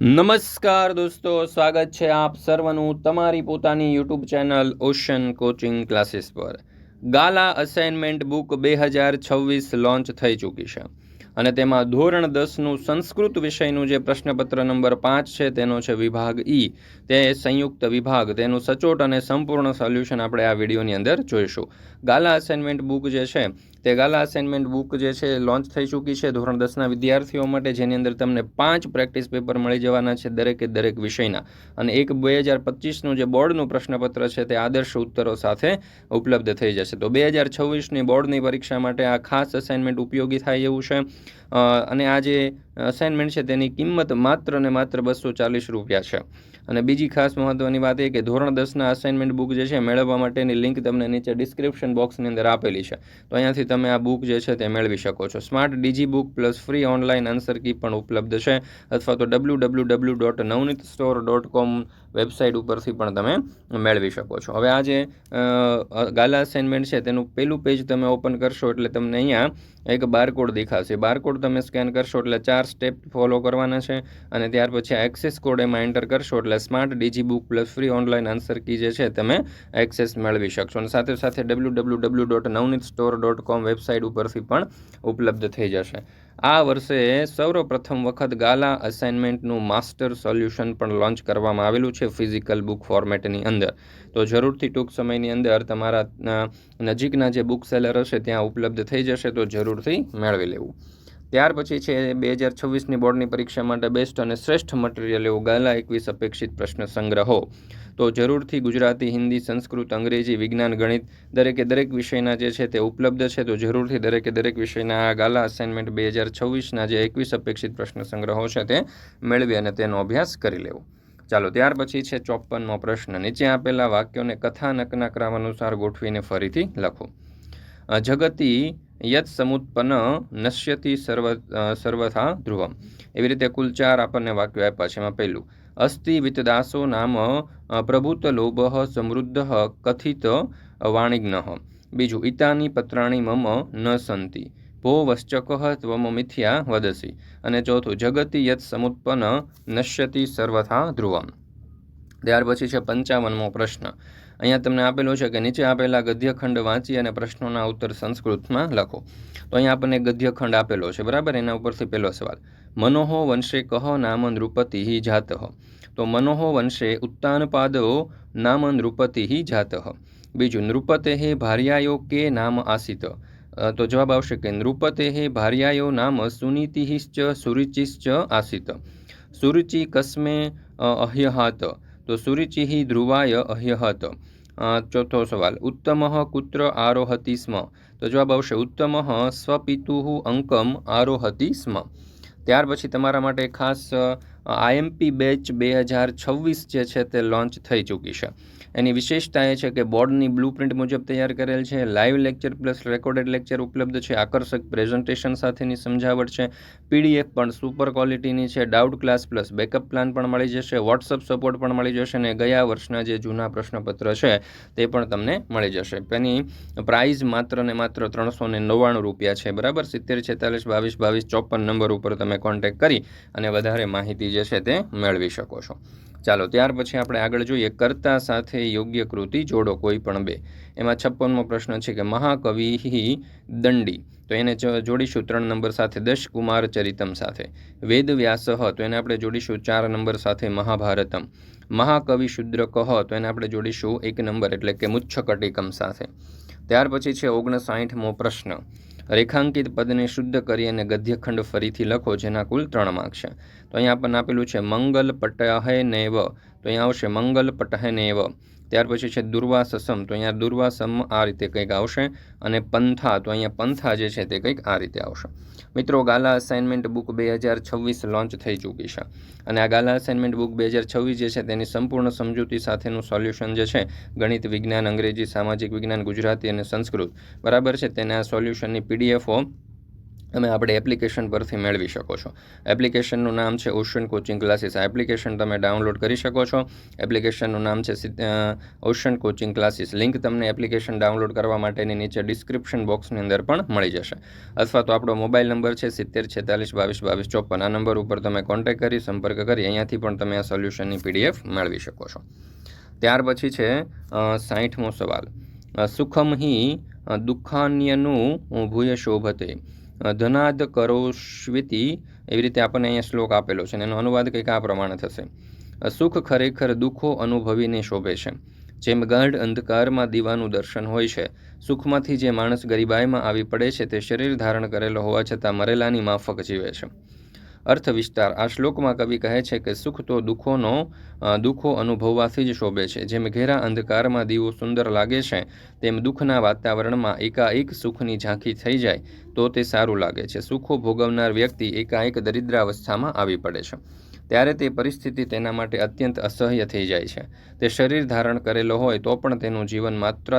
નમસ્કાર દોસ્તો, સ્વાગત છે આપ સર્વનું તમારી પોતાની YouTube channel Ocean Coaching Classes પર. ગાલા અસાઇનમેન્ટ બુક બે હજાર છવ્વીસ લોન્ચ થઈ ચૂકી છે. અને તેમાં ધોરણ દસનું સંસ્કૃત વિષયનું જે પ્રશ્નપત્ર નંબર પાંચ છે, તેનો છે વિભાગ ઈ. તે સંયુક્ત વિભાગ, તેનું સચોટ અને સંપૂર્ણ સોલ્યુશન આપણે આ વિડીયોની અંદર જોઈશું. ગાલા અસાઇનમેન્ટ બુક જે છે તે ગાલા અસાઇનમેન્ટ બુક જે છે લોન્ચ થઈ ચૂકી છે ધોરણ દસના વિદ્યાર્થીઓ માટે, જેની અંદર તમને પાંચ પ્રેક્ટિસ પેપર મળી જવાના છે દરેકે દરેક વિષયના. અને એક બે હજાર પચીસનું જે બોર્ડનું પ્રશ્નપત્ર છે, તે આદર્શ ઉત્તરો સાથે ઉપલબ્ધ થઈ જશે. તો બે હજાર છવ્વીસની બોર્ડની પરીક્ષા માટે આ ખાસ અસાઇનમેન્ટ ઉપયોગી થાય એવું છે. અને આ જે અસાઇનમેન્ટ છે, તેની કિંમત માત્ર ને માત્ર બસો ચાલીસ રૂપિયા છે. અને બીજી ખાસ મહત્ત્વની વાત એ કે ધોરણ દસના અસાઇનમેન્ટ બુક જે છે, મેળવવા માટેની લિંક તમને નીચે ડિસ્ક્રિપ્શન બોક્સની અંદર આપેલી છે. તો અહીંયાથી તમે આ બુક જે છે, તે મેળવી શકો છો. Smart DG book plus free online answer key પણ ઉપલબ્ધ છે. અથવા તો W W W dot Navneet store dot com website ઉપરથી પણ તમે મેળવી શકો છો. હવે આ જે ગાલા અસાઇનમેન્ટ છે, તેનું પહેલું પેજ તમે ઓપન કરશો એટલે તમને અહીંયા એક બારકોડ દેખાશે. બારકોડ તમે સ્કેન કરશો એટલે ચાર સ્ટેપ ફોલો કરવાના છે અને ત્યાર પછી આ એક્સેસ કોડ એમાં એન્ટર કરશો એટલે smart DG book plus free online answer key જે છે, તમે એક્સેસ મેળવી શકશો. અને સાથે સાથે W W W dot Navneet store dot com website ઉપરથી પણ ઉપલબ્ધ થઈ જશે. આ વર્ષે સૌપ્રથમ વખત ગાલા અસાઇનમેન્ટનું માસ્ટર સોલ્યુશન પણ લોન્ચ કરવામાં આવેલું છે ફિઝિકલ બુક ફોર્મેટની અંદર. તો જરૂરથી ટૂંક સમયની અંદર તમારા નજીકના જે બુક સેલર હશે, ત્યાં ઉપલબ્ધ થઈ જશે, તો જરૂરથી મેળવી લેવું. ત્યાર પછી છે બે હજાર છવ્વીસની બોર્ડની પરીક્ષા માટે બેસ્ટ અને શ્રેષ્ઠ મટીરિયલ એવું ગાલા એકવીસ અપેક્ષિત પ્રશ્ન સંગ્રહો. તો જરૂરથી ગુજરાતી, હિન્દી, સંસ્કૃત, અંગ્રેજી, વિજ્ઞાન, ગણિત દરેકે દરેક વિષયના જે છે તે ઉપલબ્ધ છે. તો જરૂરથી દરેકે દરેક વિષયના આ ગાલા અસાઇનમેન્ટ બે હજાર છવ્વીસના જે એકવીસ અપેક્ષિત પ્રશ્ન સંગ્રહો છે તે મેળવી અને તેનો અભ્યાસ કરી લેવો. ચાલો, ત્યાર પછી છે ચોપ્પનમો પ્રશ્ન. નીચે આપેલા વાક્યોને કથાનકના ક્રમ અનુસાર ગોઠવીને ફરીથી લખો. જગતી યત સમુત્પન્ન નશ્યતિ સર્વ સર્વથા ધ્રુવમ. એવી રીતે કુલ ચાર આપણને વાક્યો આપ્યા છે. એમાં પહેલું, અસ્તિ વિતદાસો નામ પ્રભુતલોભ સમૃદ્ધ કથિત વાણિજ્ઞ. બીજું ઇતાની પત્રાણી મમ ન સંતિ. ભો વશ્ચક ત્વમ મિથ્યા વદસી. અને ચોથું, જગતિ યત સમુત્પન્ન નશ્યતિ સર્વથા ધ્રુવમ. ત્યાર પછી છે પંચાવનમો પ્રશ્ન. અહીંયા તમને આપેલો છે કે નીચે આપેલા ગદ્યખંડ વાંચી અને પ્રશ્નોના ઉત્તર સંસ્કૃતમાં લખો. તો અહીંયા આપણને ગદ્યખંડ આપેલો છે, બરાબર? એના ઉપરથી પહેલો સવાલ. મનોહો વંશે કહ નામ નૃપતિ જાતઃ? તો મનોહો વંશે ઉત્તાનપાદો નામ નૃપતિ જાતઃ. બીજું, નૃપતે ભાર્યાયો કે નામ આસિત? તો જવાબ આવશે કે નૃપતે ભાર્યાયો નામ સુનીતિશ્ચ સુરુચિશ્ચ આસિત. સુરુચિ કસ્મે અહ્યહાત. તો સુરુચિ ધ્રુવાય અહ્યહત. ચોથો સવાલ. ઉત્તમ કુત્ર આરોહતિ સ્મ? તો જવાબ આવશે ઉત્તમ સ્વપિતુ અંકમ આરોહતિ સ્મ. ત્યાર પછી તમારા માટે ખાસ આઈએમપી બેચ બે હજાર છવ્વીસ જે છે તે લોન્ચ થઈ ચૂકી છે. એની વિશેષતા એ છે કે બોર્ડની બ્લુ પ્રિન્ટ મુજબ તૈયાર કરેલ છે. Live lecture plus recorded lecture ઉપલબ્ધ છે. આકર્ષક પ્રેઝન્ટેશન સાથેની સમજાવટ છે. પીડીએફ પણ સુપર ક્વોલિટીની છે. Doubt class plus backup plan પણ મળી જશે. વોટ્સઅપ સપોર્ટ પણ મળી જશે અને ગયા વર્ષના જે જૂના પ્રશ્નપત્ર છે તે પણ તમને મળી જશે. તેની પ્રાઇઝ માત્ર ને માત્ર ત્રણસો ને નવ્વાણું રૂપિયા છે. બરાબર? સિત્તેર, છેતાલીસ, બાવીસ બાવીસ, ચોપન નંબર ઉપર તમે કોન્ટેક્ટ કરી અને વધારે માહિતી જે છે તે મેળવી શકો છો. ચાલો, ત્યાર પછી આપણે આગળ જોઈએ, કર્તા સાથે યોગ્ય કૃતિ જોડો કોઈ પણ બે. એમાં છપ્પનમો પ્રશ્ન છે કે મહાકવિ દંડી. તો એને જોડીશું ત્રણ નંબર સાથે દશ કુમાર ચરિતમ સાથે. વેદ વ્યાસ તો એને આપણે જોડીશું ચાર નંબર સાથે, મહાભારતમ. મહાકવિ શુદ્ર કહ તો એને આપણે જોડીશું એક નંબર, એટલે કે મુચ્છકટિકમ સાથે. ત્યાર પછી છે ઓગણસાઠમો પ્રશ્ન. રેખાંકિત પદને શુદ્ધ કરી અને ગદ્યખંડ ફરીથી લખો, જેના કુલ ત્રણ માર્ક છે. તો અહીંયા આપણને આપેલું છે, મંગલ પટહે નેવ. તો અહીંયા આવશે, મંગલ પટહે નેવ. ત્યાર પછી છે દુર્વાસસમ. તો અહીંયા દુર્વાસમ આ રીતે કંઈક આવશે અને પંથા, તો અહીંયા પંથા જે છે તે કંઈક આ રીતે આવશે. મિત્રો, ગાલા અસાઇનમેન્ટ બુક બે હજાર છવ્વીસ લોન્ચ થઈ ચૂકી છે. અને આ ગાલા અસાઇનમેન્ટ બુક બે હજાર છવ્વીસ જે છે તેની સંપૂર્ણ સમજૂતી સાથેનું સોલ્યુશન જે છે, ગણિત, વિજ્ઞાન, અંગ્રેજી, સામાજિક વિજ્ઞાન, ગુજરાતી અને સંસ્કૃત. બરાબર છે? તેના સોલ્યુશનની પીડીએફો તમે આપણે એપ્લિકેશન પરથી મેળવી શકો છો. એપ્લિકેશનનું નામ છે ઓશન કોચિંગ ક્લાસીસ આ એપ્લિકેશન તમે ડાઉનલોડ કરી શકો છો. એપ્લિકેશનનું નામ છે ઓશન કોચિંગ ક્લાસીસ લિંક તમને એપ્લિકેશન ડાઉનલોડ કરવા માટેની નીચે ડિસ્ક્રિપ્શન બોક્સની અંદર પણ મળી જશે. અથવા તો આપણો મોબાઈલ નંબર છે સિત્તેર છેતાલીસ બાવીસ બાવીસ ચોપન. આ નંબર ઉપર તમે કોન્ટેક્ટ કરી, સંપર્ક કરી, અહીંયાથી પણ તમે આ સોલ્યુશનની પીડીએફ મેળવી શકો છો. ત્યાર પછી છે સાહીઠમો સવાલ. સુખમ હિ દુઃખાન્યનું ભૂય શોભતે ધનાદ કરોશ્વિતિ એવી રીતે આપણને અહીંયા શ્લોક આપેલો છે અને એનો અનુવાદ કંઈક આ પ્રમાણે થશે. સુખ ખરેખર દુઃખો અનુભવીને શોભે છે. જેમ ગાઢ અંધકારમાં દીવાનું દર્શન હોય છે, સુખમાંથી જે માણસ ગરીબાઈમાં આવી પડે છે તે શરીર ધારણ કરેલો હોવા છતાં મરેલાની માફક જીવે છે. અર્થ વિસ્તાર આ શ્લોકમાં કવિ કહે છે કે, સુખ તો દુઃખોનો દુઃખો અનુભવવાથી જ શોભે છે. જેમ ઘેરા અંધકારમાં દીવો સુંદર લાગે છે, તેમ દુઃખના વાતાવરણમાં એકાએક સુખની ઝાંખી થઈ જાય, તો તે સારું લાગે છે. સુખો ભોગવનાર વ્યક્તિ એકાએક દરિદ્રાવસ્થામાં આવી પડે છે. ત્યારે તે પરિસ્થિતિ તેના માટે અત્યંત અસહ્ય થઈ જાય છે. તે શરીર ધારણ કરેલો હોય તો પણ તેનું જીવન માત્ર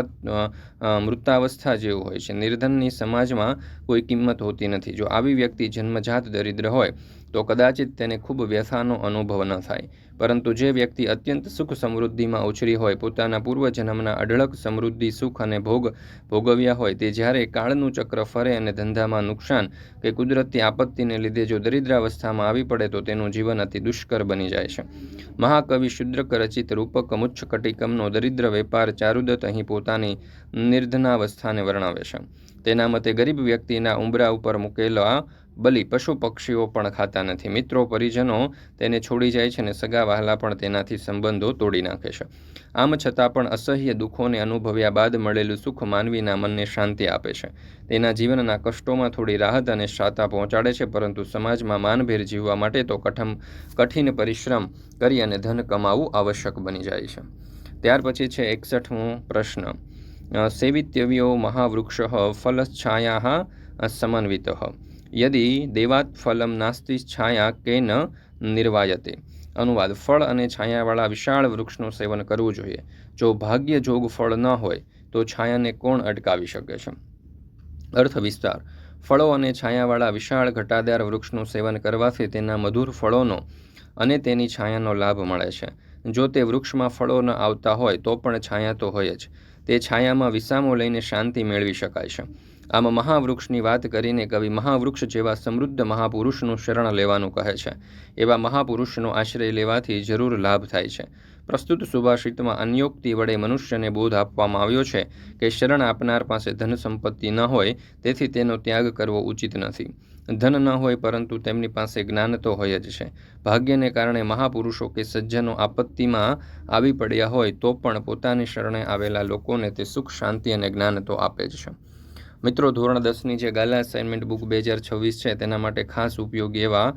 મૃતાવસ્થા જેવું હોય છે. નિર્ધનની સમાજમાં કોઈ કિંમત હોતી નથી. જો આવી વ્યક્તિ જન્મજાત દરિદ્ર હોય, તો કદાચિત તેને ખૂબ વ્યથાનો અનુભવ ન થાય. પરંતુ જે વ્યક્તિ અત્યંત સુખ સમૃદ્ધિમાં ઉછરી હોય, પોતાના પૂર્વજન્મના અઢળક સમૃદ્ધિ, સુખ અને ભોગ ભોગવ્યા હોય, તે જ્યારે કાળનું ચક્ર ફરે અને ધંધામાં નુકસાન કે કુદરતી આપત્તિને લીધે જો દરિદ્રાવસ્થામાં આવી પડે, તો તેનું જીવન અતિ દુષ્કર બની જાય છે. મહાકવિ શુદ્રક રચિત રૂપક મુચ્છ કટિકમનો દરિદ્ર વેપાર ચારુદત્ત અહીં પોતાની નિર્ધનાવસ્થાને વર્ણવે છે. તેના મતે ગરીબ વ્યક્તિના ઉંબરા ઉપર મૂકેલા બલિ પશુ પક્ષીઓ પણ ખાતા નથી. મિત્રો, પરિજનો તેને છોડી જાય છે અને સગા વહાલા પણ તેનાથી સંબંધો તોડી નાખે છે. આમ છતાં પણ અસહ્ય દુઃખોને અનુભવ્યા બાદ મળેલું સુખ માનવીના મનને શાંતિ આપે છે. તેના જીવનના કષ્ટોમાં થોડી રાહત અને શાતા પહોંચાડે છે, પરંતુ સમાજમાં માનભેર જીવવા માટે તો કઠમ, કઠિન પરિશ્રમ કરી અને ધન કમાવવું આવશ્યક બની જાય છે. ત્યાર પછી છે એકસઠમો પ્રશ્ન. સેવિતવ્યો મહાવૃક્ષ ફલછાયા સમન્વિત યદિ દેવાત ફલમ નાસ્તિ છાયા કે ન નિર્વાયતે અનુવાદ ફળ અને છાયાવાળા વિશાળ વૃક્ષનું સેવન કરવું જોઈએ। જો ભાગ્ય જોગ ફળ ન હોય, તો છાયાને કોણ અટકાવી શકે છે? અર્થ વિસ્તાર, ફળો અને છાયાવાળા વિશાળ ઘટાદાર વૃક્ષનું સેવન કરવાથી તેના મધુર ફળોનો અને તેની છાયાનો લાભ મળે છે। જો તે વૃક્ષમાં ફળો ન આવતા હોય, તો પણ છાયા તો હોય જ। તે છાયામાં વિસામો લઈને શાંતિ મેળવી શકાય છે। આમ મહાવૃક્ષની વાત કરીને કવિ મહાવૃક્ષ જેવા સમૃદ્ધ મહાપુરુષનું શરણ લેવાનું કહે છે. એવા મહાપુરુષનો આશ્રય લેવાથી જરૂર લાભ થાય છે. પ્રસ્તુત સુભાષિતમાં અન્યોક્તિ વડે મનુષ્યને બોધ આપવામાં આવ્યો છે કે શરણ આપનાર પાસે ધન સંપત્તિ ન હોય, તેથી તેનો ત્યાગ કરવો ઉચિત નથી. ધન ન હોય પરંતુ તેમની પાસે જ્ઞાન તો હોય જ છે. ભાગ્યને કારણે મહાપુરુષો કે સજ્જનો આપત્તિમાં આવી પડ્યા હોય તો પણ પોતાની શરણે આવેલા લોકોને તે સુખ, શાંતિ અને જ્ઞાન તો આપે જ છે. મિત્રો, ધોરણ દસની જે ગાલા અસાઇનમેન્ટ બુક બે હજાર છવ્વીસ છે, તેના માટે ખાસ ઉપયોગી એવા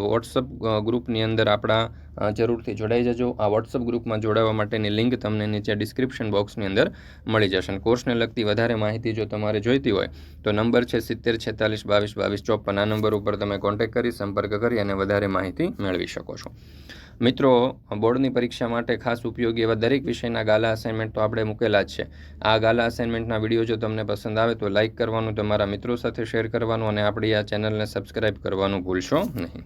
વોટ્સઅપ ગ્રુપની અંદર આપણા જરૂરથી જોડાઈ જજો. આ વોટ્સઅપ ગ્રુપમાં જોડાવા માટેની લિંક તમને નીચે ડિસ્ક્રિપ્શન બોક્સની અંદર મળી જશે. કોર્સને લગતી વધારે માહિતી જો તમારે જોઈતી હોય, તો નંબર છે સિત્તેર, છેતાલીસ, બાવીસ બાવીસ, ચોપન. આ નંબર ઉપર તમે કોન્ટેક્ટ કરી, સંપર્ક કરી અને વધારે માહિતી મેળવી શકો છો. મિત્રો, બોર્ડની પરીક્ષા માટે ખાસ ઉપયોગી એવા દરેક વિષયના ગાલા અસાઇનમેન્ટ તો આપણે મૂકેલા જ છે. આ ગાલા અસાઇનમેન્ટના વીડિયો જો તમને પસંદ આવે તો લાઇક કરવાનું, તમારા મિત્રો સાથે શેર કરવાનું અને આપણી આ ચેનલને સબસ્ક્રાઇબ કરવાનું ભૂલશો નહીં.